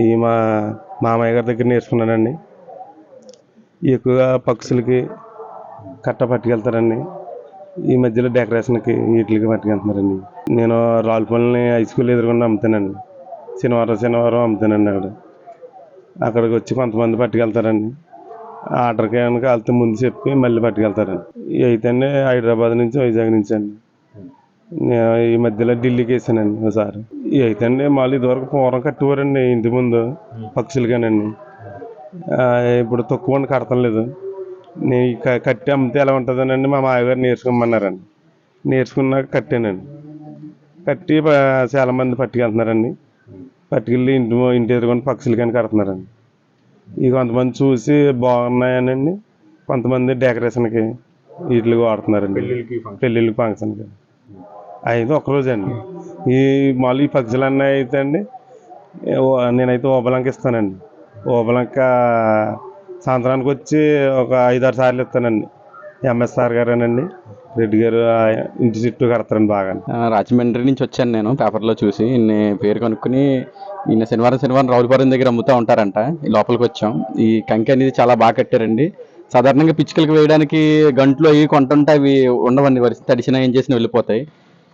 ఈ మా మామయ్య గారి దగ్గర నేర్చుకున్నానండి. ఎక్కువగా పక్షులకి కట్ట పట్టుకెళ్తారండి. ఈ మధ్యలో డెకరేషన్కి వీటికి పట్టుకెళ్తున్నారండి. నేను రావులపల్లిని హై స్కూల్ ఎదురుకుండా అమ్ముతానండి. శనివారం శనివారం అమ్ముతానండి అక్కడ. అక్కడికి వచ్చి కొంతమంది పట్టుకెళ్తారండి. ఆర్డర్కి కనుక వాళ్ళతో ముందు చెప్పి మళ్ళీ పట్టుకెళ్తారండి. అయితేనే హైదరాబాద్ నుంచి వైజాగ్ నుంచి అండి నేను ఈ మధ్యలో ఢిల్లీకి వేసానండి ఒకసారి అయితే అండి మళ్ళీ ఇదివరకు పూర్వం కట్టేవారండి ఇంటి ముందు పక్షులకేనండి ఇప్పుడు తక్కువ కడతం లేదు. నేను కట్టి అమ్మితే ఎలా ఉంటుందనండి మా మామగారు నేర్చుకోమన్నారండి. నేర్చుకున్నాక కట్టానండి. కట్టి ప- చాలా మంది పట్టుకెళ్తున్నారండి. పట్టుకెళ్ళి ఇంటి ఇంటి ఎదురుకొని పక్షులు కానీ కడుతున్నారండి. ఇక కొంతమంది చూసి బాగున్నాయనండి. కొంతమంది డెకరేషన్కి వీటికి వాడుతున్నారండి. పెళ్ళిళ్ళకి ఫంక్షన్కి. అయితే ఒకరోజు అండి ఈ మళ్ళీ ఈ పక్షులు అయితే అండి ఓ- నేనైతే ఓబలంక ఇస్తానండి. ఓబలంక సాయంత్రానికి వచ్చి ఒక ఐదారు సార్లు ఇస్తానండి. ఎంఎస్ఆర్ గారేనండి. రెడ్డి గారు ఇంటి చుట్టూ కడతారండి బాగా. రాజమండ్రి నుంచి వచ్చాను నేను పేపర్లో చూసి. ఈయన పేరు కనుక్కుని ఈయన శనివారం శనివారం రావులపాలెం దగ్గర అమ్ముతూ ఉంటారంట. ఈ లోపలికి వచ్చాం. ఈ కంకి అనేది చాలా బాగా కట్టారండి. సాధారణంగా పిచ్చుకలకు వేయడానికి గంటలు అవి కొంటుంటే అవి ఉండవండి. వరిసి తడిచినా ఏం చేసినా వెళ్ళిపోతాయి.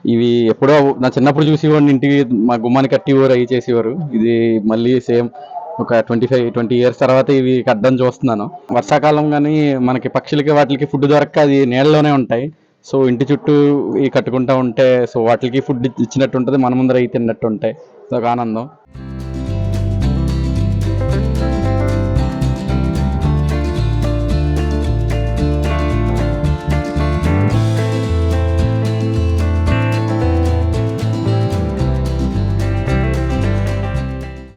ఇవి ఎప్పుడో నా చిన్నప్పుడు చూసేవాడిని ఇంటికి మా గుమ్మాన్ని కట్టేవారు అవి చేసేవారు. ఇది మళ్ళీ సేమ్ ఒక ట్వంటీ ఫైవ్ ట్వంటీ ఇయర్స్ తర్వాత ఇవి కట్టడం చూస్తున్నాను. వర్షాకాలం కానీ మనకి పక్షులకి వాటికి ఫుడ్ దొరక్క అది నీళ్ళలోనే ఉంటాయి. సో ఇంటి చుట్టూ ఇవి కట్టుకుంటూ ఉంటే సో వాటికి ఫుడ్ ఇచ్చినట్టు ఉంటుంది మన ముందర అవి తిన్నట్టు ఉంటాయి ఒక ఆనందం.